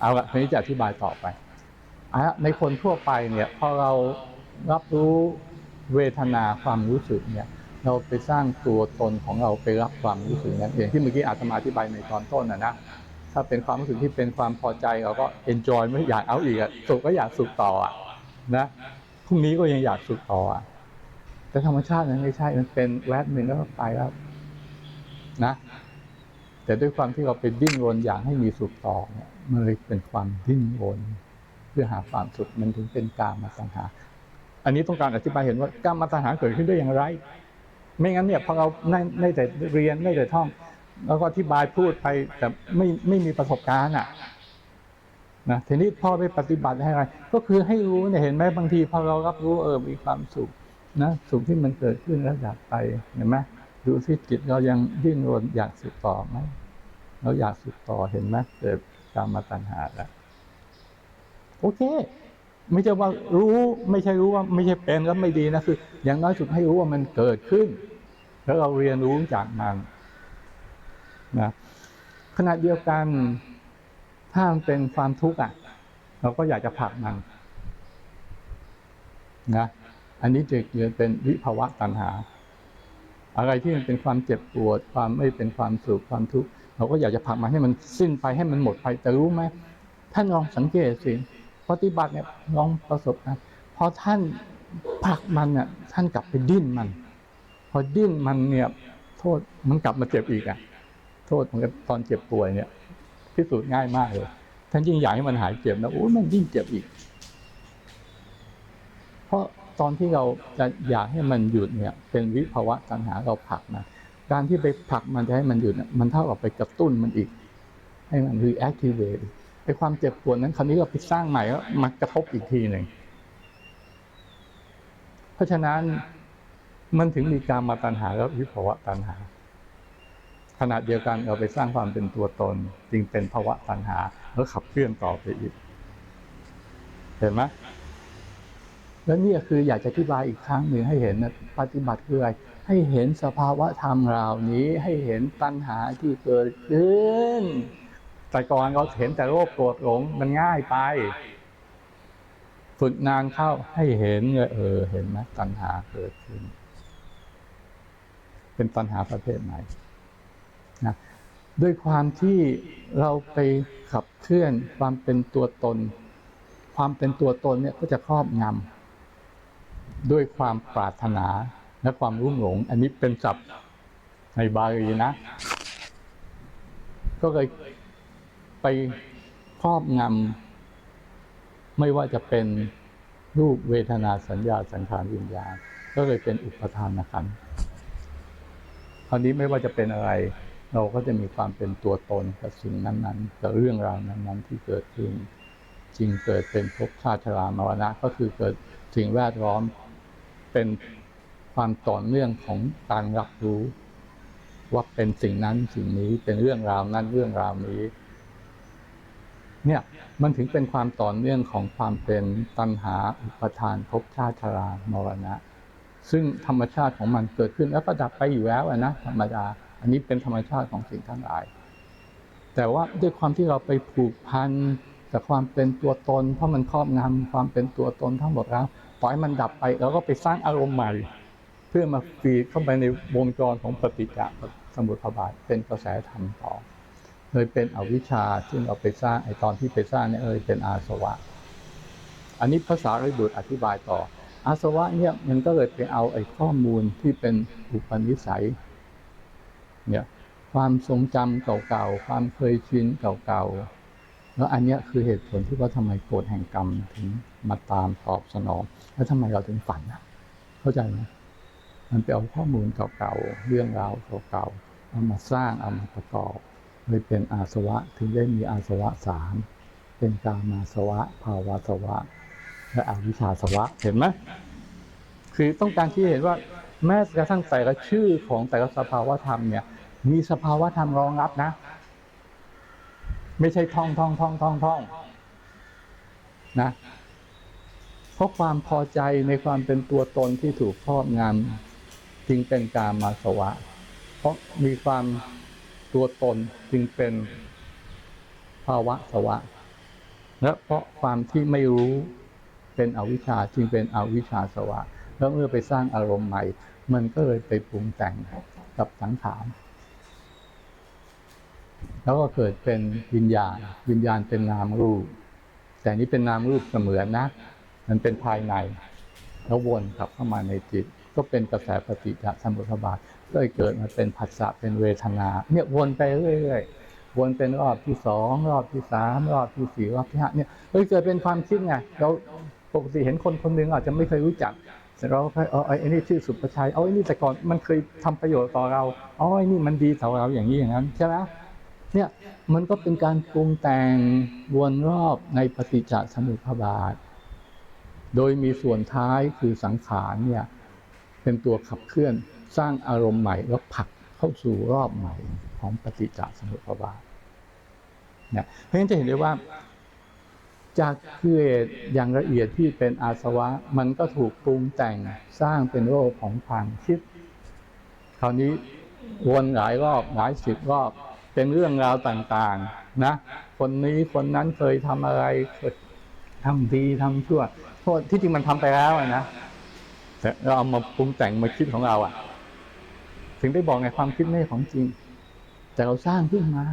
เอาละทีนี้จะอธิบายต่อไปอในคนทั่วไปเนี่ยพอเรารับรู้เวทนาความรู้สึกเนี่ยเราไปสร้างตัวตนของเราไปรับความรู้สึกนั้นเองที่เมื่อกี้อาตมาอธิบายในตอนต้นนะนะถ้าเป็นความรู้สึกที่เป็นความพอใจเราก็ enjoy ไม่อยากเอาอีกอะสุขก็อยากสุขต่ออะนะพรุ่งนี้ก็ยังอยากสุขต่ออะแต่ธรรมชาตินั้นไม่ใช่มันเป็นแวบหนึ่งแล้วก็ไปแล้วนะ แต่ด้วยความที่เราไปดิ้นรนอยากให้มีสุขต่อเนี่ย มันเลยเป็นความดิ้นรนเพื่อหาความสุขมันถึงเป็นกามตัณหา อันนี้ต้องการอธิบายเห็นว่ากามตัณหาเกิดขึ้นได้อย่างไร ไม่งั้นเนี่ยพอเราได้ได้แต่เรียนได้แต่ท่อง แล้วก็อธิบายพูดไปแต่ไม่ไม่มีประสบการณ์อะนะทีนี้พ่อไปปฏิบัติให้อะไร ก็คือให้รู้เนี่ยเห็นไหมบางทีพอเรารับรู้เออมีความสุขนะสุขที่มันเกิดขึ้นแล้วดับไปเห็นไหมดูที่จิตเรายังดิ้นรนอยากสุขต่อไหมเราอยากสุขต่อเห็นไหมเกิด กามตัณหาแล้วโอเค ไม่ใช่ว่ารู้ไม่ใช่รู้ว่าไม่ใช่เป็นแล้วไม่ดีนะคือ อย่างน้อยสุดให้รู้ว่ามันเกิดขึ้น แล้วเราเรียนรู้จากมันนะขณะเดียวกัน ถ้ามันเป็นความทุกข์อะ เราก็อยากจะผลักมันนะอันนี้จะเรียนเป็นวิภาวะตัณหา อะไรที่มันเป็นความเจ็บปวด ความไม่เป็นความสุขความทุกข์ เราก็อยากจะผลักมันให้มันสิ้นไปให้มันหมดไปแต่รู้ไหมท่านลองสังเกตสิปฏิบัติเนี่ยลองประสบนะพอท่านผลักมันเนี่ยท่านกลับไปดิ้นมัน พอดิ้นมันเนี่ยโทษมันกลับมาเจ็บอีกอะ โทษเหมือนตอนเจ็บป่วยเนี่ยพิสูจน์ง่ายมากเลยท่านยิ่งอยากให้มันหายเจ็บนะโอ้ยมันยิ่งเจ็บอีก เพราะตอนที่เราจะอยากให้มันหยุดเนี่ย เป็นวิภาวะตัณหาเราผลักนะ การที่ไปผลักมันจะให้มันหยุดเนี่ยมันเท่ากับไปกระตุ้นมันอีก ให้มัน reactivate ไอ้ความเจ็บปวดนั้นคราวนี้เราไปสร้างใหม่แล้วมากระทบอีกทีหนึ่งเพราะฉะนั้นมันถึงมีการมาตัณหาและวิภาวะตัณหา ขณะเดียวกันเราไปสร้างความเป็นตัวตน จึงเป็นภาวะตัณหาแล้วขับเคลื่อนต่อไปอีก เห็นไหมแล้วนี่คืออยากจะอธิบายอีกครั้งหนึ่งให้เห็นนะปฏิบัติคืออะไร ให้เห็นสภาวะธรรมเหล่านี้ให้เห็นตัณหาที่เกิดขึ้น แต่ก่อนเราเห็นแต่โรคโกรธหลงมันง่ายไป ฝึกนานเข้าให้เห็นเลยเออเห็นไหมตัณหาเกิดขึ้น เป็นตัณหาประเภทไหนนะด้วยความที่เราไปขับเคลื่อนความเป็นตัวตน ความเป็นตัวตนเนี่ยก็จะครอบงำด้วยความปรารถนา และความรุ่มหลง อันนี้เป็นศัพท์ในบาลีนะ ก็เลยไปครอบงำไม่ว่าจะเป็นรูปเวทนาสัญญาสังขารวิญญาณก็เลยเป็นอุปทานขันธ์คราวนี้ไม่ว่าจะเป็นอะไร เราก็จะมีความเป็นตัวตนกับสิ่งนั้นๆกับเรื่องราวนั้นๆที่เกิดขึ้นจริงเกิดเป็นภพชาติรามรณะก็คือเกิดสิ่งแวดล้อมเป็น ความต่อเนื่องของการรับรู้ ว่าเป็นสิ่งนั้นสิ่งนี้เป็นเรื่องราวนั้นเรื่องราวนี้ เนี่ยมันถึงเป็นความต่อเนื่องของความเป็นตัณหาอุปทานภพชาติชรามรณะ ซึ่งธรรมชาติของมันเกิดขึ้นแล้วก็ดับไปอยู่แล้วนะธรรมดา อันนี้เป็นธรรมชาติของสิ่งทั้งหลาย แต่ว่าด้วยความที่เราไปผูกพันกับความเป็นตัวตน เพราะมันครอบงำความเป็นตัวตนทั้งหมดแล้วปล่อยมันดับไปแล้วก็ไปสร้างอารมณ์ใหม่ พื่อมาฟีดเข้าไปในวงจรของปฏิจจสมุปบาทเป็นกระแสธรรมต่อเลยเป็นอวิชชาซึ่งเราไปสร้างไอตอนที่ไปสร้างเนี่ยเอยเป็นอาสวะ อันนี้ภาษาริบุตรอธิบายต่อ อาสวะเนี่ยมันก็เลยไปเอาไอข้อมูลที่เป็นอุปนิสัยเนี่ยความทรงจำเก่าๆ ความเคยชินเก่าๆ แล้วอันเนี้ยคือเหตุผลที่ว่าทำไมโกรธแห่งกรรมถึงมาตามตอบสนอง แล้วทำไมเราถึงฝันอะเข้าใจไหม มันไปเอาข้อมูลเก่าๆ เรื่องราวเก่าๆ เอามาสร้างเอามาประกอบเลยเป็นอาสวะถึงได้มีอาสวะสามเป็นกามาสวะ ภาวะสวะ และอวิชชาสวะเห็นไหมคือต้องการที่เห็นว่าแม้กระทั่งแต่ละชื่อของแต่ละสภาวะธรรมเนี่ยมีสภาวะธรรมรองรับนะ ไม่ใช่ท่องท่องท่องท่องท่องนะเพราะความพอใจในความเป็นตัวตนที่ถูกครอบงำ จึงเป็นการมาสวะ เพราะมีความตัวตนจึงเป็นภาวะสวะ และเพราะความที่ไม่รู้เป็นอวิชชาจึงเป็นอวิชชาสวะ แล้วเมื่อไปสร้างอารมณ์ใหม่ มันก็เลยไปปรุงแต่งกับสังขารแล้วก็เกิดเป็นวิญญาณ วิญญาณเป็นนามรูป แต่นี้เป็นนามรูปเสมือนนะ มันเป็นภายใน แล้ววนกลับเข้ามาในจิต ก็เป็นกระแสปฏิจจสมุปบาทก็เลยเกิดมาเป็นผัสสะเป็นเวทนา เนี่ยวนไปเรื่อยๆวนเป็นรอบที่สองรอบที่สามรอบที่สี่รอบที่ห้าเนี่ยเฮ้ยเกิดเป็นความคิดไงเราปกติเห็นคนคนหนึ่งอาจจะไม่เคยรู้จักแต่เราเคยเออไอ้นี่ชื่อสุประชัยเอาไอ้นี่แต่ก่อนมันเคยทำประโยชน์ต่อเราอ๋อไอ้นี่มันดีต่อเราอย่างนี้อย่างนั้นใช่ไหมเนี่ยมันก็เป็นการปรุงแต่งวนรอบในปฏิจจสมุปบาท โดยมีส่วนท้ายคือสังขารเนี่ย เป็นตัวขับเคลื่อนสร้างอารมณ์ใหม่แล้วผลักเข้าสู่รอบใหม่ของปฏิจจสมุปบาทเนี่ยเพราะฉะนั้นจะเห็นได้ว่า จากกิเลสอย่างละเอียดที่เป็นอาสวะ มันก็ถูกปรุงแต่งสร้างเป็นโลกของความคิด คราวนี้วนหลายรอบหลายสิบรอบเป็นเรื่องราวต่างๆ นะ คนนี้คนนั้นเคยทำอะไรเคยทำดีทำชั่ว โทษที่จริงมันทำไปแล้วนะ เราเอามาปรุงแต่งมาคิดของเราอะถึงได้บอกไงความคิดไม่ของจริง แต่เราสร้างขึ้นมา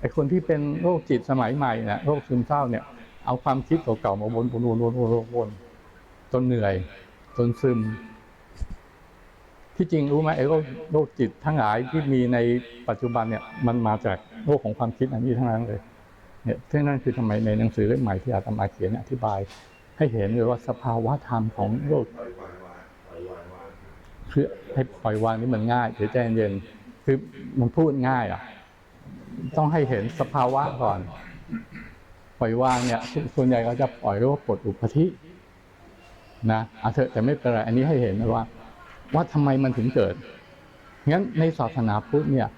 ไอคนที่เป็นโรคจิตสมัยใหม่เนี่ยโรคซึมเศร้าเนี่ย เอาความคิดเก่าๆมาวนวนวนวนวนวนจนเหนื่อยจนซึม ที่จริงรู้ไหมไอ้โรคโรคจิตทั้งหลายที่มีในปัจจุบันเนี่ย มันมาจากโรคของความคิดอันนี้ทั้งนั้นเลย เนี่ยซึ่งนั่นคือทำไมในหนังสือเล่มใหม่ที่อาตมาเขียนเนี่ยอธิบาย ให้เห็นเลยว่าสภาวะธรรมของโลกคือให้ปล่อยวางนี่มันง่ายเดี๋ยวใจเย็นคือมันพูดง่ายอะ ต้องให้เห็นสภาวะก่อน ปล่อยวางเนี่ย ส่วนใหญ่เขาจะปล่อยเรียกว่าปลดอุปธินะเอาเถอะแต่ไม่เป็นไรอันนี้ให้เห็นนะว่า ว่าทำไมมันถึงเกิดงั้นในศาสนาพุทธเนี่ย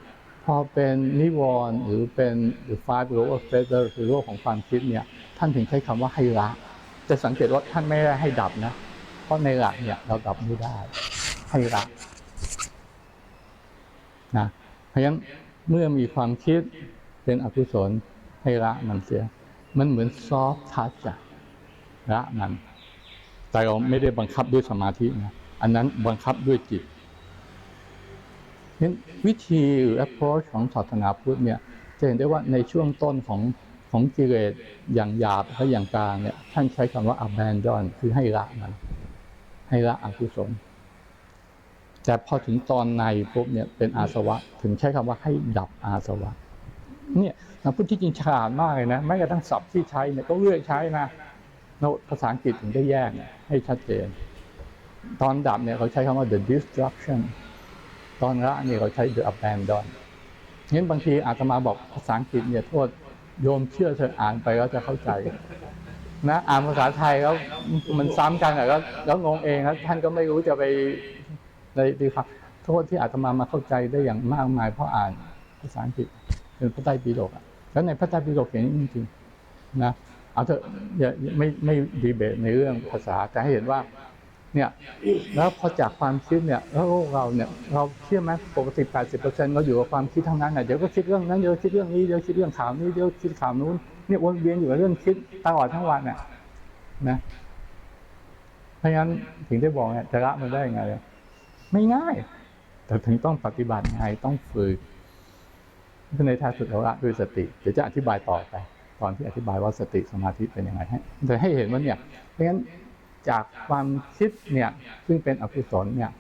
พอเป็นนิวรณ์หรือเป็นหรือ five law of pleasure คือโลกของความคิดเนี่ย ท่านถึงใช้คำว่าให้ละ จะสังเกตว่าท่านไม่ได้ให้ดับนะ เพราะในหลักเนี่ยเราดับไม่ได้ให้ละนะเพราะฉะนั้นเมื่อมีความคิดเป็นอกุศลให้ละมันเสีย มันเหมือนซอฟทัชอะละมันแต่เราไม่ได้บังคับด้วยสมาธินะอันนั้นบังคับด้วยจิตงั้นวิธีหรือ approach ของศาสนาพุทธเนี่ย จะเห็นได้ว่าในช่วงต้นของของกิเลสอย่างหยาบและอย่างกลางเนี่ย ท่านใช้คำว่า abandon คือให้ละมัน ให้ละอกุศล แต่พอถึงตอนในปุ๊บเนี่ยเป็นอาสวะ ถึงใช้คำว่าให้ดับอาสวะ เนี่ยนักพุทธที่จริงฉลาดมากเลยนะแม้กระทั่งศัพท์ที่ใช้เนี่ยก็เลือกใช้นะแล้วภาษาอังกฤษถึงได้แยกให้ชัดเจน ตอนดับเนี่ยเขาใช้คำว่า the destruction ตอนละเนี่ยเขาใช้ the abandon งั้นบางทีอาตมาบอกภาษาอังกฤษเนี่ยโทษโยมเชื่อเธออ่านไปแล้วจะเข้าใจ นะอ่านภาษาไทยแล้วมันซ้ำกันอะแล้วแล้วงงเองแล้วท่านก็ไม่รู้จะไปในดีครับ โทษที่อาตมามาเข้าใจได้อย่างมากมายเพราะอ่านภาษาอังกฤษเป็นพระไตรปิฎกอะแล้วในพระไตรปิฎกเขียนจริงๆนะเอาเถอะอย่าไม่ไม่ดีเบตในเรื่องภาษาแต่ให้เห็นว่า เนี่ย แล้วพอจากความคิดเนี่ยแล้วเราเนี่ย เราเชื่อไหมปกติ80%เราอยู่กับความคิดทั้งนั้นน่ะเดี๋ยวก็คิดเรื่องนั้นเดี๋ยวคิดเรื่องนี้เดี๋ยวคิดเรื่องข่าวนี้เดี๋ยวคิดข่าวนู้น เนี่ยวนเวียนอยู่กับเรื่องคิดตลอดทั้งวันน่ะนะเพราะฉะนั้นถึงได้บอกเนี่ยจะละมันได้ยังไงอะไม่ง่าย แต่ถึงต้องปฏิบัติไงต้องฝึกในท้ายสุดเราละด้วยสติเดี๋ยวจะอธิบายต่อไป ตอนที่อธิบายว่าสติสมาธิเป็นยังไงให้แต่ให้เห็นว่าเนี่ย เพราะฉะนั้นจากความคิดเนี่ย ซึ่งเป็นอกุศลเนี่ย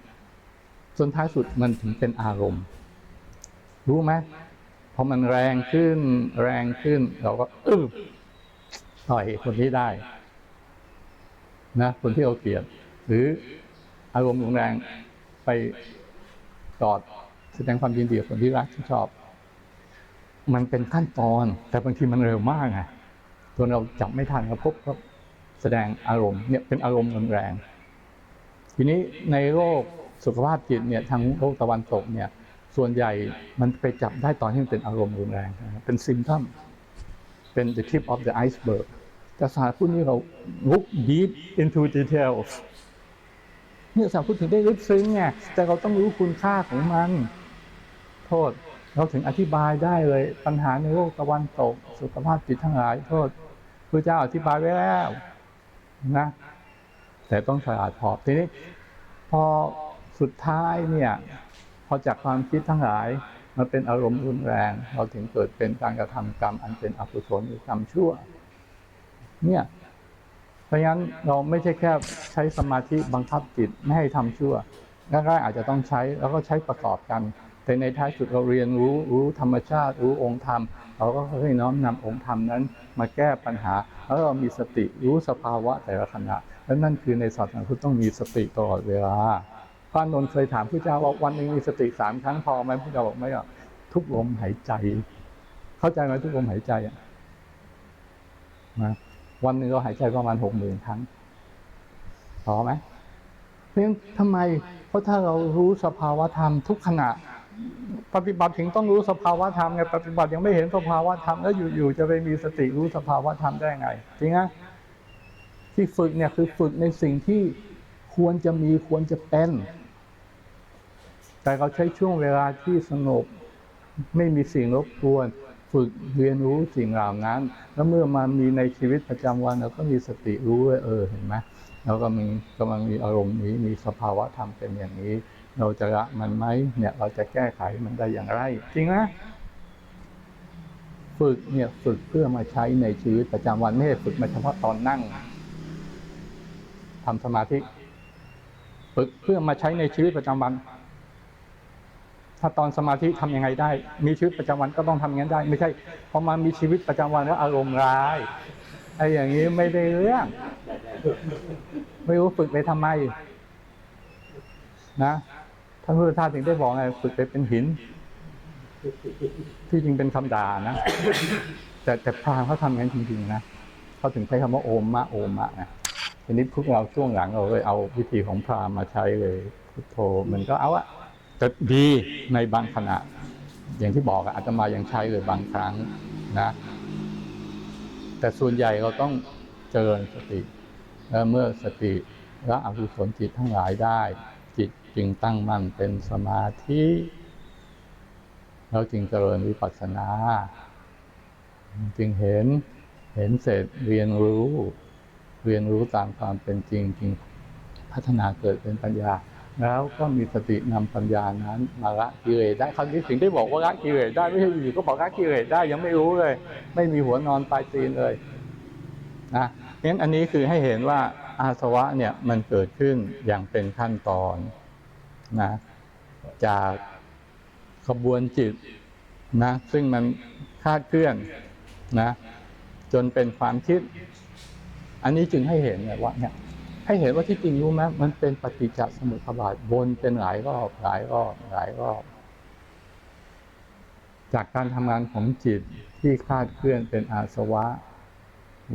ส่วนท้ายสุดมันถึงเป็นอารมณ์ รู้ไหม พอมันแรงขึ้น แรงขึ้น เราก็อึ้บต่อยคนที่ได้ นะ คนที่เราเกลียด หรืออารมณ์รุนแรงไปกอดแสดงความยินดีกับคนที่รักที่ชอบ มันเป็นขั้นตอน แต่บางทีมันเร็วมากไงจนเราจับไม่ทันครับพบก็แสดงอารมณ์เนี่ยเป็นอารมณ์รุนแรง ทีนี้ในโรคสุขภาพจิตเนี่ยทางโลกตะวันตกเนี่ย ส่วนใหญ่มันไปจับได้ตอนที่มันเป็นอารมณ์รุนแรง เป็นซิมทัมเป็น the tip of the iceberg แต่ศาสตร์พุทธนี่เรา look deep into details เนี่ยศาสตร์พุทธถึงได้ลึกซึ้งไงแต่เราต้องรู้คุณค่าของมัน โทษ เราถึงอธิบายได้เลยปัญหาในโลกตะวันตก สุขภาพจิตทั้งหลายโทษพระเจ้าอธิบายไว้แล้วนะ แต่ต้องฉลาดพอทีนี้ พอสุดท้ายเนี่ย อจากความคิดทั้งหลายมันเป็นอารมณ์รุนแรง เราถึงเกิดเป็นการกระทำกรรม อันเป็นอกุศลหรือกรรมชั่ว เนี่ย เพราะฉะนั้นเราไม่ใช่แค่ใช้สมาธิบังคับจิตไม่ให้ทำชั่วแรกๆอาจจะต้องใช้แล้วก็ใช้ประกอบกัน แต่ในท้ายสุดเราเรียนรู้รู้ธรรมชาติรู้องค์ธรรม เราก็ค่อยน้อมนำองค์ธรรมนั้น มาแก้ปัญหา แล้วเรามีสติรู้สภาวะแต่ละขณะและนั่นคือในศาสนาพุทธต้องมีสติตลอดเวลา พระนนท์เคยถามพระเจ้าว่าวันหนึ่งมีสติสามครั้งพอไหมพระเจ้าบอกไม่หรอกทุกลมหายใจ เข้าใจไหมทุกลมหายใจอะนะวันหนึ่งเราหายใจประมาณหกหมื่นครั้งพอไหมเพราะฉะนั้นทำไม เพราะถ้าเรารู้สภาวะธรรมทุกขณะ ปฏิบัติถึงต้องรู้สภาวะธรรมไงปฏิบัติยังไม่เห็นสภาวะธรรมแล้วอยู่ๆจะไปมีสติรู้สภาวะธรรมได้ไงจริงไหมที่ฝึกเนี่ยคือฝึกในสิ่งที่ควรจะมีควรจะเป็น แต่เราใช้ช่วงเวลาที่สงบไม่มีสิ่งรบกวน ฝึกเรียนรู้สิ่งเหล่านั้น แล้วเมื่อมามีในชีวิตประจำวันเราก็มีสติรู้ว่าเออเห็นไหมเราก็มีกำลังมีอารมณ์นี้มีสภาวะธรรมเป็นอย่างนี้ เราจะละมันไหมเนี่ยเราจะแก้ไขมันได้อย่างไร จริงไหมฝึกเนี่ยฝึกเพื่อมาใช้ในชีวิตประจำวันไม่ใช่ฝึกมาเฉพาะตอนนั่งทำสมาธิ ฝึกเพื่อมาใช้ในชีวิตประจำวัน ถ้าตอนสมาธิทำยังไงได้ มีชีวิตประจำวันก็ต้องทำอย่างนั้นได้ ไม่ใช่พอมามีชีวิตประจำวันแล้วอารมณ์ร้ายไอ้อย่างนี้ไม่ได้เรื่องไม่รู้ฝึกไปทำไม นะท่านพุทธทาสถึงได้บอกไงฝึกไปเป็นหิน ที่จริงเป็นคำด่านะแต่แต่พรามเขาทำงั้นจริงๆนะเขาถึงใช้คำว่าโอมมะโอมมะนะทีนี้พวกเราช่วงหลังเราเลยเอาวิธีของพราหมณ์มาใช้เลยพุทโธมันก็เอาอะ แต่ดีในบางขณะ อย่างที่บอกอะอาตมายังใช้เลยบางครั้งนะ แต่ส่วนใหญ่เราต้องเจริญสติแล้วเมื่อสติละอกุศลจิตทั้งหลายได้ จิตจึงตั้งมั่นเป็นสมาธิแล้วจึงเจริญวิปัสสนา จึงเห็นเห็นเสร็จเรียนรู้ เรียนรู้ตามความเป็นจริง จึงพัฒนาเกิดเป็นปัญญา แล้วก็มีสตินำปัญญานั้นมาละกิเลสได้คำนี้สิ่งที่บอกว่าละกิเลสได้ไม่ใช่อยู่ก็บอกละกิเลสได้ยังไม่รู้เลย ไม่มีหัวนอนปลายตีนเลยนะงั้นอันนี้คือให้เห็นว่าอาสวะเนี่ยมันเกิดขึ้นอย่างเป็นขั้นตอนนะจากขบวนจิตนะซึ่งมันคาดเคลื่อนนะจนเป็นความคิด อันนี้จึงให้เห็นเลยว่าเนี่ย ให้เห็นว่าที่จริงรู้ไหมมันเป็นปฏิจจสมุปบาทวนเป็นหลายรอบหลายรอบหลายรอบ จากการทำงานของจิตที่คาดเคลื่อนเป็นอาสวะ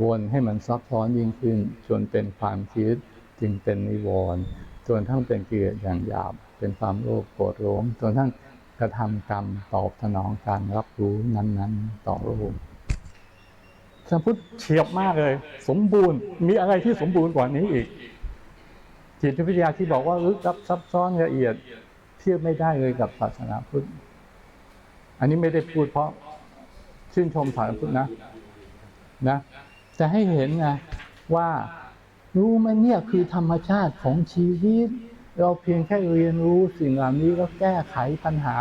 วนให้มันซับซ้อนยิ่งขึ้นจนเป็นความคิดจึงเป็นนิวรณ์จนทั้งเป็นเกิเลสอย่างหยาบ เป็นความโลภโกรธหลงจนทั้งกระทำกรรมตอบสนองการรับรู้นั้น ๆ ต่อโล กคำพูดเฉียบมากเลย สมบูรณ์มีอะไรที่สมบูรณ์กว่านี้อีก จิตวิทยาที่บอกว่าลึกลับซับซ้อนละเอียด เทียบไม่ได้เลยกับศาสนาพุทธอันนี้ไม่ได้พูดเพราะชื่นชมศาสนาพุทธนะนะจะให้เห็นไงว่ารู้ไหมเนี่ยคือธรรมชาติของชีวิต เราเพียงแค่เรียนรู้สิ่งเหล่านี้แล้วแก้ไขปัญหา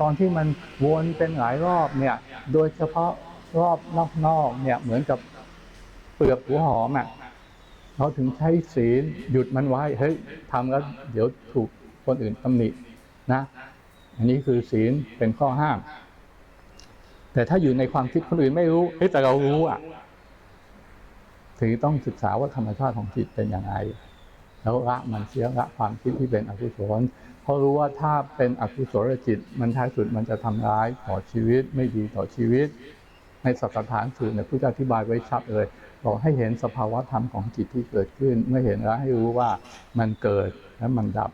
ตอนที่มันวนเป็นหลายรอบเนี่ย โดยเฉพาะ รอบนอกๆเนี่ยเหมือนกับเปลือกหัวหอมอะเราถึงใช้ศีลหยุดมันไว้เฮ้ยทำแล้วเดี๋ยวถูกคนอื่นตำหนินะ อันนี้คือศีลเป็นข้อห้าม แต่ถ้าอยู่ในความคิดคนอื่นไม่รู้เฮ้ยแต่เรารู้อะถึงต้องศึกษาว่าธรรมชาติของจิตเป็นอย่างไรแล้วละมันเสียละความคิดที่เป็นอกุศลเพราะรู้ว่าถ้าเป็นอกุศลจิต มันท้ายสุดมันจะทำร้ายต่อชีวิตไม่ดีต่อชีวิต ในสัตฐานสูตรเนี่ยพุทธอธิบายไว้ชัดเลยบอกให้เห็นสภาวะธรรมของจิตที่เกิดขึ้น เมื่อเห็นแล้วให้รู้ว่ามันเกิดและมันดับ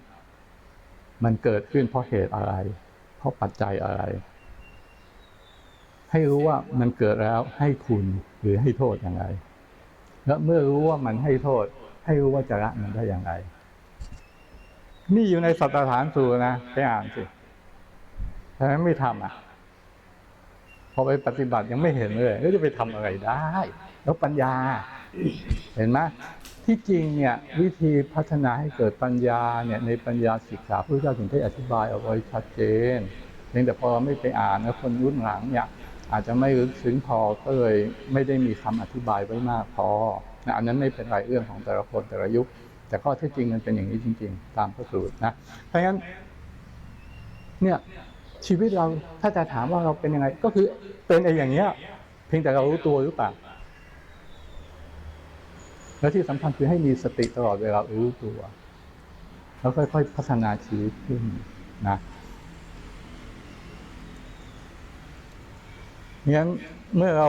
มันเกิดขึ้นเพราะเหตุอะไร เพราะปัจจัยอะไร ให้รู้ว่ามันเกิดแล้วให้คุณหรือให้โทษอย่างไร และเมื่อรู้ว่ามันให้โทษ ให้รู้ว่าจะละมันได้อย่างไรนี่อยู่ในสัตฐานสูนะไปอ่านสิทำไมไม่ทำอะ พอไปปฏิบัติยังไม่เห็นเลยก็จะไปทำอะไรได้ แล้วปัญญา เห็นไหมที่จริงเนี่ยวิธีพัฒนาให้เกิดปัญญาเนี่ยในปัญญาสิกขาพระเจ้าถึงได้อธิบายเอาไว้ชัดเจนเพียงแต่พอไม่ไปอ่านนะคนรุ่นหลังเนี่ยอาจจะไม่ลึกซึ้งพอก็เลยไม่ได้มีคำอธิบายไว้มากพอนะอันนั้นไม่เป็นไรเรื่องของแต่ละคนแต่ละยุค แต่ข้อเท็จจริงมันเป็นอย่างนี้จริง ๆ ตามพระสูตรนะเพราะงั้นเนี่ย ชีวิตเราถ้าจะถามว่าเราเป็นยังไง ก็คือเป็นไอ้อย่างเงี้ย เพียงแต่เรารู้ตัวหรือเปล่าแล้วที่สำคัญคือให้มีสติตลอดเวลารู้ตัว แล้วค่อยๆพัฒนาชีวิตขึ้นนะงั้นเมื่อเรา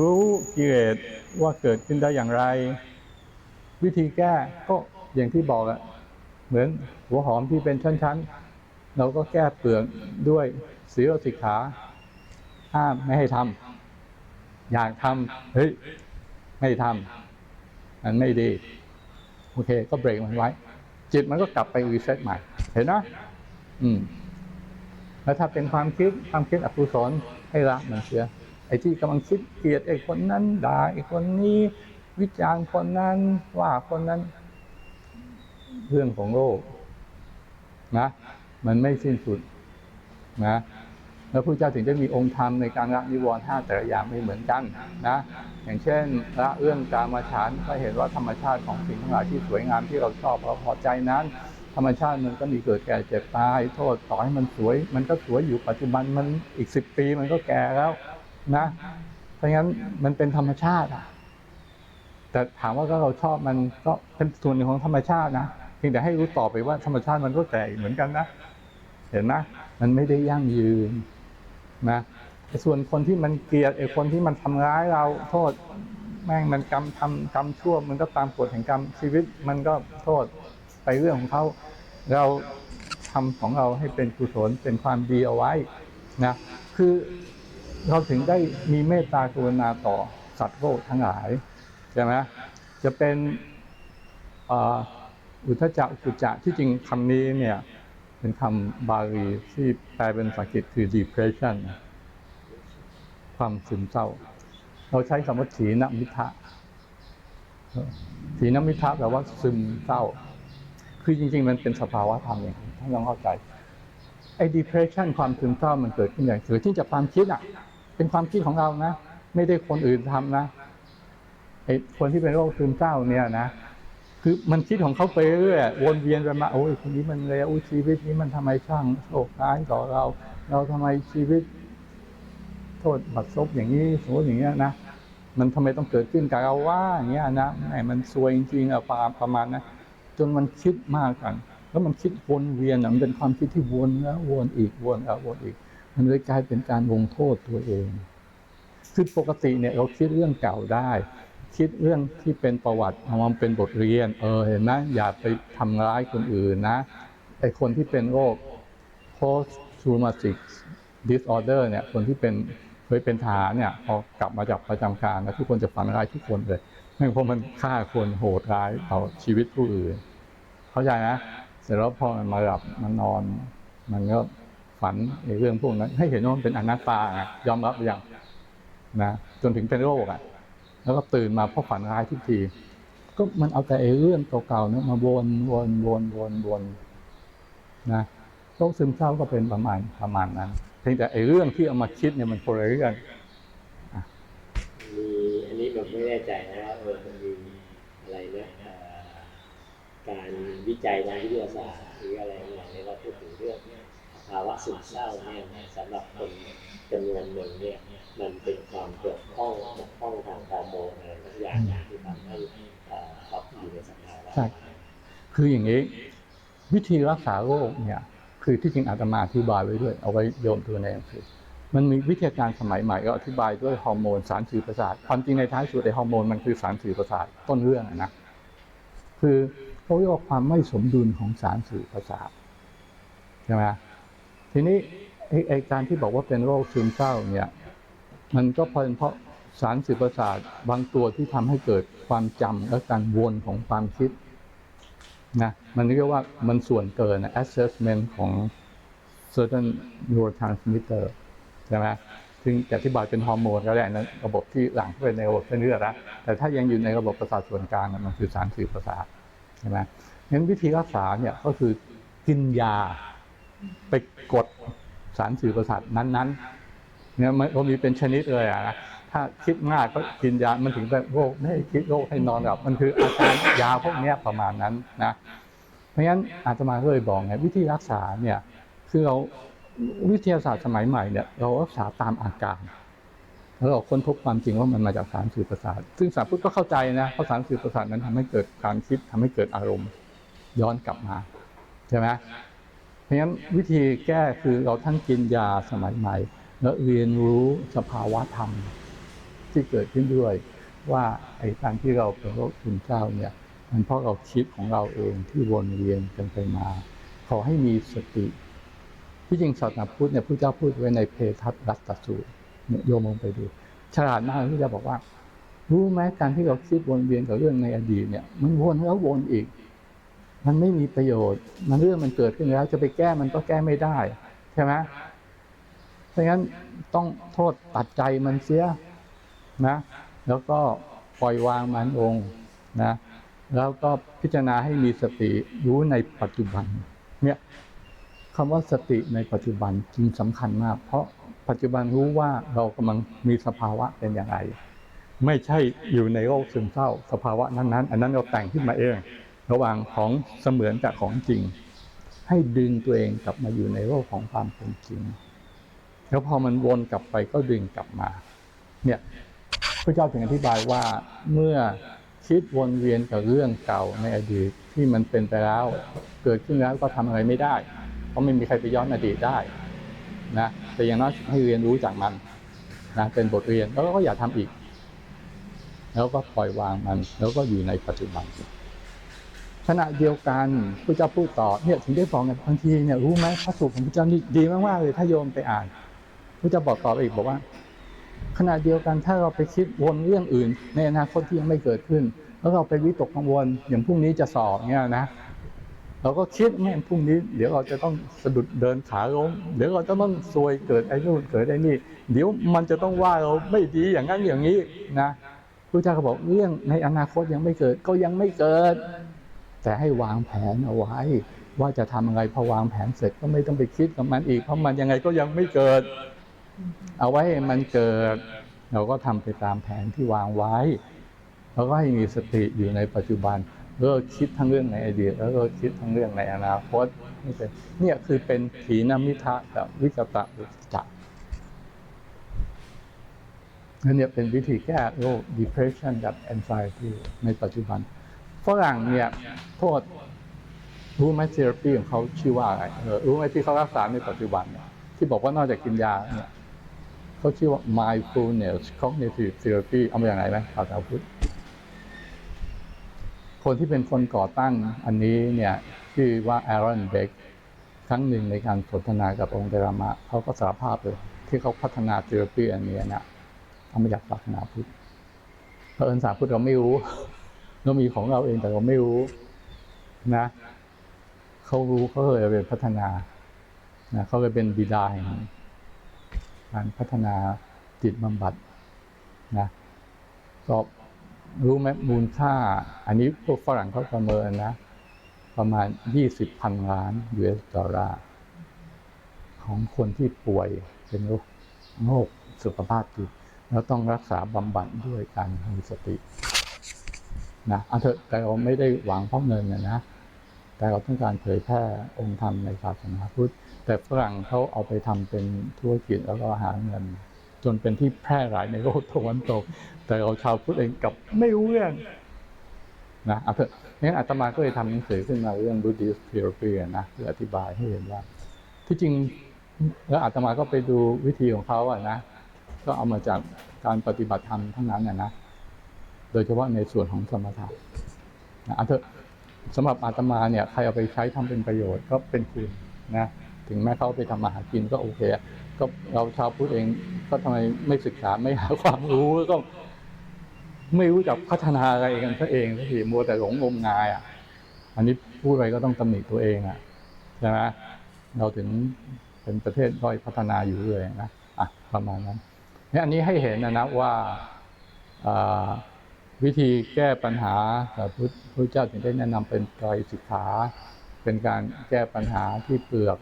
รู้กิเลสว่าเกิดขึ้นได้อย่างไร วิธีแก้ก็อย่างที่บอกอะเหมือนหัวหอมที่เป็นชั้นๆ เราก็แก้เปลือกด้วยศีลสิกขาห้ามไม่ให้ทำอยากทำเฮ้ยไม่ทำมันไม่ดี โอเค ก็เบรกมันไว้ จิตมันก็กลับไปรีเซ็ตใหม่ เห็นนะอืม แล้วถ้าเป็นความคิดความคิดอกุศลให้ละมันเสีย ไอ้ที่กำลังคิดเกลียดไอ้คนนั้นด่าไอ้คนนี้ วิจารณ์คนนั้นว่าคนนั้น เรื่องของโลกนะ มันไม่สิ้นสุดนะแล้วพระเจ้าถึงได้มีองค์ธรรมในการละนิวรณ์ห้าแต่ละอย่างไม่เหมือนกันนะอย่างเช่นละเรื่องการมาฉานก็เห็นว่าธรรมชาติของสิ่งทั้งหลายที่สวยงามที่เราชอบเราพอใจนั้น ธรรมชาติมันก็มีเกิดแก่เจ็บตาย โทษต่อให้มันสวย มันก็สวยอยู่ปัจจุบันมันอีกสิบปีมันก็แก่แล้วนะ เพราะงั้นมันเป็นธรรมชาติอะแต่ถามว่าก็เราชอบมันก็เป็นส่วนหนึ่งของธรรมชาตินะเพียงแต่ให้รู้ต่อไปว่าธรรมชาติมันก็แก่เหมือนกันนะ เห็นไหมมันไม่ได้ยั่งยืนนะส่วนคนที่มันเกลียดไอ้คนที่มันทำร้ายเราโทษ แม่งมันกรรมทำกรรมชั่วมันก็ตามกฎแห่งกรรมชีวิตมันก็โทษไปเรื่องของเขาเราทำของเราให้เป็นกุศลเป็นความดีเอาไว้นะคือเราถึงได้มีเมตตากรุณาต่อสัตว์โลกทั้งหลายใช่ไหมจะเป็นอุทธจักกุจจะที่จริงคำนี้เนี่ย เป็นคำบาลีที่แปลเป็นภาษาอังกฤษคือ depression ความซึมเศร้า เราใช้คำว่าถีนมิทะถีนมิทะแปลว่าซึมเศร้า คือจริง ๆ มันเป็นสภาวะธรรมอย่างท่านต้องเข้าใจไอ้ depression ความซึมเศร้ามันเกิดขึ้นอย่างเกิดขึ้นจากความคิดอะ เป็นความคิดของเรานะ ไม่ได้คนอื่นทำนะไอ้คนที่เป็นโรคซึมเศร้าเนี่ยนะ คือมันคิดของเขาไปเรื่อยวนเวียนไปมาโอ้ยคนนี้มันเลวอุ๊ยชีวิตนี้มันทำไมช่างโชคร้ายต่อเรา เราทำไมชีวิต โทษบัดซบอย่างนี้สมมติอย่างเงี้ยนะมันทำไมต้องเกิดขึ้นกับเราว่าอย่างเงี้ยนะไอ้มันซวยจริงๆอะประประมาณนะจนมันคิดมากกัน แล้วมันคิดวนเวียนอะมันเป็นความคิดที่วนแล้ววนอีกวนแล้ววนอีก มันเลยกลายเป็นการลงโทษตัวเองคือปกติเนี่ยเราคิดเรื่องเก่าได้ คิดเรื่องที่เป็นประวัติเอามาเป็นบทเรียน เออเห็นไหมอย่าไปทำร้ายคนอื่นนะไอคนที่เป็นโรค post traumatic disorder เนี่ย คนที่เป็นเคยเป็นทหารเนี่ยพอกลับมาจากประจำการแล้วทุกคนจะฝันร้ายทุกคนเลยไม่เพราะมันฆ่าคนโหดร้ายเอาชีวิตผู้อื่น เข้าใจนะเสร็จแล้วพอมันมาหลับมันนอน มันก็ฝันในเรื่องพวกนั้น ให้เห็นว่ามันเป็นอนัตตาอะยอมรับอยังนะจนถึงเป็นโรคอะ แล้วก็ตื่นมาเพราะฝันร้ายทุกที ก็มันเอาแต่ไอ้เรื่องเก่าๆเนี่ยมาวนวนวนวนวนนะโรคซึมเศร้าก็เป็นประมาณประมาณนั้น เพียงแต่ไอ้เรื่องที่เอามาคิดเนี่ยมันคนละเรื่องมีอันนี้แบบไม่แน่ใจนะว่าเออมันมีอะไรนะการวิจัยทางวิทยาศาสตร์หรืออะไรอย่างเนี้ยเราพูดถึงเรื่องภาวะซึมเศร้าเนี่ยสำหรับคนจำนวนหนึ่งเนี่ยมันเป็นความเกี่ คืออย่างนี้ วิธีรักษาโรคเนี่ย คือที่จริงอาตมาอธิบายไว้ด้วย เอาไว้โยมตัวในหนังสือมันมีวิทยาการสมัยใหม่ก็อธิบายด้วยฮอร์โมนสารสื่อประสาทความจริงในท้ายสุดไอฮอร์โมนมันคือสารสื่อประสาทต้นเรื่องนะคือเขาเรียกว่าความไม่สมดุลของสารสื่อประสาทใช่ไหมทีนี้ไอ้การที่บอกว่าเป็นโรคซึมเศร้าเนี่ย มันก็เป็นเพราะสารสื่อประสาทบางตัวที่ทำให้เกิดความจำและการวนของความคิด นะมันเรียกว่ามันส่วนเกินนะ assessment ของ certain neurotransmitter ใช่ไหมซึ่งจะอธิบายเป็นฮอร์โมนก็ได้นะระบบที่หลังเข้าไปในระบบเส้นเลือดนะแต่ถ้ายังอยู่ในระบบประสาทส่วนกลางมันคือสารสื่อประสาทใช่ไหมงั้นวิธีรักษาเนี่ยก็คือกินยาไปกดสารสื่อประสาทนั้นๆเนี่ยมันมีเป็นชนิดเลยอะนะ ถ้าคิดมากก็กินยา มันถึงแบบโรคไม่ให้คิดโรคให้นอนหลับ มันคืออาการยาพวกนี้ประมาณนั้นนะ เพราะฉะนั้นอาตมาก็เลยบอกไงวิธีรักษาเนี่ยคือเราวิทยาศาสตร์สมัยใหม่เนี่ยเรารักษาตามอาการแล้วเราค้นพบความจริงว่ามันมาจากสารสื่อประสาท ซึ่งสารพุทธก็เข้าใจนะเพราะสารสื่อประสาทนั้นทำให้เกิดการคิดทำให้เกิดอารมณ์ย้อนกลับมาใช่ไหมเพราะฉะนั้นวิธีแก้คือเราทั้งกินยาสมัยใหม่ แล้วเรียนรู้สภาวะธรรม ที่เกิดขึ้นด้วย ว่าไอ้การที่เราเป็นโรคซึมเศร้าเนี่ยมันเพราะเราคิดของเราเองที่วนเวียนกันไปมา ขอให้มีสติที่จริงศาสนาพุทธเนี่ยพระเจ้าพูดไว้ในเพทัตรัตสูตรเนี่ยโยมลองไปดู ฉลาดมากที่จะบอกว่า รู้ไหมการที่เราคิดวนเวียนกับเรื่องในอดีตเนี่ย มันวนแล้ววนอีก มันไม่มีประโยชน์ มันเรื่องมันเกิดขึ้นแล้ว จะไปแก้มันก็แก้ไม่ได้ ใช่ไหมเพราะงั้นต้องโทษตัดใจมันเสีย นะแล้วก็ปล่อยวางมันองค์นะแล้วก็พิจารณาให้มีสติรู้ในปัจจุบันเนี่ยคำว่าสติในปัจจุบันจึงสำคัญมาก เพราะปัจจุบันรู้ว่าเรากำลังมีสภาวะเป็นอย่างไร ไม่ใช่อยู่ในโรคซึมเศร้า สภาวะนั้นๆ อันนั้นเราแต่งขึ้นมาเอง ระหว่างของเสมือนกับของจริง ให้ดึงตัวเองกลับมาอยู่ในโลกของความเป็นจริง แล้วพอมันวนกลับไปก็ดึงกลับมา เนี่ย พระเจ้าถึงอธิบายว่าเมื่อคิดวนเวียนกับเรื่องเก่าในอดีตที่มันเป็นไปแล้ว เกิดขึ้นแล้วก็ทำอะไรไม่ได้ เพราะไม่มีใครไปย้อนอดีตได้นะแต่อย่างน้อยให้เรียนรู้จากมันนะเป็นบทเรียนแล้วก็อย่าทำอีก แล้วก็ปล่อยวางมัน แล้วก็อยู่ในปัจจุบันขณะเดียวกันพระเจ้าพูดต่อเนี่ยถึงได้บอกกันบางทีเนี่ยรู้ไหมพระสูตรของพระเจ้านี่ดีมากๆเลยถ้าโยมไปอ่านพระเจ้าบอกต่อไปอีกบอกว่า ขณะเดียวกันถ้าเราไปคิดวนเรื่องอื่น ในอนาคตที่ยังไม่เกิดขึ้น แล้วเราไปวิตกกังวลอย่างพรุ่งนี้จะสอบเนี่ยนะเราก็คิดแม่พรุ่งนี้ เดี๋ยวเราจะต้องสะดุดเดินขาล้มเดี๋ยวเราจะต้องซวยเกิดไอ้นู่นเกิดไอ้นี่ เดี๋ยวมันจะต้องว่าเราไม่ดีอย่างนั้นอย่างนี้นะพระเจ้าก็บอกเรื่องในอนาคตยังไม่เกิดก็ยังไม่เกิด แต่ให้วางแผนเอาไว้ ว่าจะทำอะไรพอวางแผนเสร็จก็ไม่ต้องไปคิดกับมันอีกเพราะมันยังไงก็ยังไม่เกิด เอาไว้มันเกิด เราก็ทำไปตามแผนที่วางไว้ แล้วก็ให้มีสติอยู่ในปัจจุบันเลิกคิดทั้งเรื่องในอดีตแล้วก็คิดทั้งเรื่องในอนาคตนี่เป็นเนี่ยคือเป็นถีนมิทะกับวิกตะอุจจะนั่นเนี่ยเป็นวิธีแก้โรค depression กับ anxiety ในปัจจุบันฝรั่งเนี่ยโทษรู้ไหมเทอราปีของเขาชื่อว่าอะไรเออรู้ไหมที่เขารักษาในปัจจุบันเนี่ยที่บอกว่านอกจากกินยาเนี่ย เขาชื่อว่า mindfulness cognitive therapy เอามาอย่างไรไหมภาษาพุทธคนที่เป็นคนก่อตั้งอันนี้เนี่ยชื่อว่า Aaron Beck ครั้งหนึ่งในการสนทนากับองค์เดรามะเขาก็สารภาพเลย ที่เขาพัฒนาเทอราปีอันนี้นะเอามาจากศาสนาพุทธเพราะเอิญศาสนาพุทธเราไม่รู้เรามีของเราเองแต่เราไม่รู้นะเขารู้เขาเลยเป็นพัฒนานะเขาเลยเป็นบิดาแห่ง การพัฒนาจิตบำบัดนะก็รู้ไหมมูลค่า อันนี้พวกฝรั่งเขาประเมินนะ ประมาณยี่สิบพันล้าน US ดอลลาร์ของคนที่ป่วยเป็นโรคโรคสุขภาพจิตแล้วต้องรักษาบำบัดด้วยการมีสตินะเอาเถอะแต่เราไม่ได้หวังเพราะเงินนะนะ แต่เราต้องการเผยแพร่องค์ธรรมในศาสนาพุทธ แต่ฝรั่งเขาเอาไปทำเป็นธุรกิจแล้วก็หาเงิน จนเป็นที่แพร่หลายในโลกตะวันตก แต่เราชาวพุทธเองกับไม่รู้เรื่องนะเอาเถอะงั้นอาตมาก็เลยทำหนังสือขึ้นมาเรื่อง Buddhist Therapy นะเพื่ออธิบายให้เห็นว่า ที่จริงแล้วอาตมาก็ไปดูวิธีของเขาอะนะ ก็เอามาจากการปฏิบัติธรรมทั้งนั้นนะนะ โดยเฉพาะในส่วนของสมถะนะเอาเถอะสำหรับอาตมาเนี่ยใครเอาไปใช้ทำเป็นประโยชน์ก็เป็นคุณนะ ถึงแม้เขาไปทำมาหากินก็โอเคก็เราชาวพุทธเองก็ทำไมไม่ศึกษาไม่หาความรู้ก็ ไม่รู้จักพัฒนาอะไรกันซะเองสักทีมัวแต่หลงงมงายอะ อันนี้พูดไปก็ต้องตำหนิตัวเองอะใช่ไหมเราถึงเป็นประเทศด้อยพัฒนาอยู่เลยนะอะประมาณนั้นนี่อันนี้ให้เห็นนะนะว่าวิธีแก้ปัญหาพระพุทธเจ้าถึงได้แนะนำเป็นไตรสิกขา เป็นการแก้ปัญหาที่เปลือก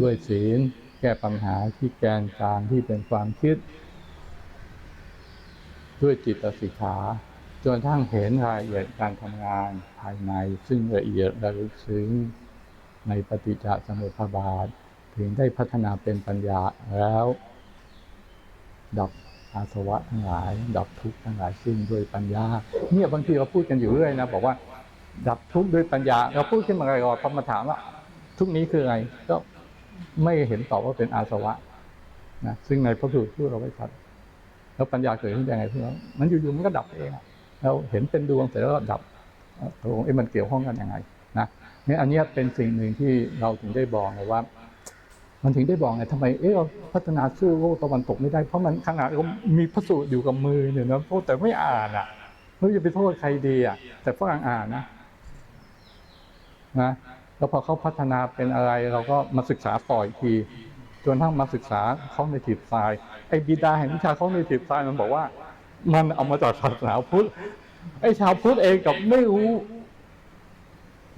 ด้วยศีล แก้ปัญหาที่แกนกลางที่เป็นความคิด ด้วยจิตสิกขาจนทั่งเห็นรายละเอียดการทำงานภายใน ซึ่งละเอียดระลึกซึ้งในปฏิจจสมุปบาท ถึงได้พัฒนาเป็นปัญญาแล้วดับอาสวะทั้งหลาย ดับทุกข์ทั้งหลายสิ้นด้วยปัญญา เนี่ยบางทีเราพูดกันอยู่เรื่อยนะบอกว่า ดับทุกข์ด้วยปัญญา เราพูดขึ้นมาลอยๆพอมาถามว่าทุกนี้คืออะไรก็ ไม่เห็นตอบว่าเป็นอาสวะนะซึ่งในพระสูตรพูดเราไว้ชัดแล้วปัญญาเกิดขึ้นยังไงพี่น้องมันอยู่ๆมันก็ดับเองอะเราเห็นเป็นดวงเสร็จแล้วก็ดับเออตกลงเอ๊ะมันเกี่ยวข้องกันยังไงนะเนี่ยอันนี้เป็นสิ่งหนึ่งที่เราถึงได้บอกไงว่า มันถึงได้บอกไงทำไมเอ๊ะเราพัฒนาสู้โลกตะวันตกไม่ได้เพราะมันขนาดเรามีพระสูตรอยู่กับมือเนี่ยนะโทษแต่ไม่อ่านอะไม่รู้จะไปโทษใครดีอะแต่ฝรั่งอ่านนะนะ แล้วพอเขาพัฒนาเป็นอะไรเราก็มาศึกษาต่ออีกทีจนทั้งมาศึกษาข้อในทีบทรายไอ้บิดาแห่งวิชาข้อในทีบทรายมันบอกว่า มันเอามาจากศาสนาพุทธไอ้ชาวพุทธเองกับไม่รู้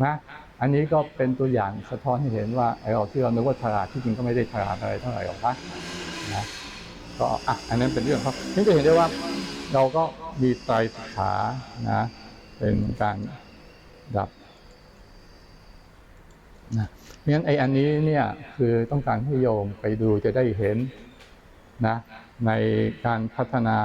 นะอันนี้ก็เป็นตัวอย่างสะท้อนให้เห็นว่าไอ้เราที่เรานึกว่าฉลาดที่จริงก็ไม่ได้ฉลาดอะไรเท่าไหร่หรอกนะนะก็อะอันนั้นเป็นเรื่องเขานี่จะเห็นได้ว่าเราก็มีไตรสิกขานะ เป็นการดับ นะเพราะฉะนั้นไอ้อันนี้เนี่ยคือต้องการให้โยมไปดูจะได้เห็นนะในการพัฒนา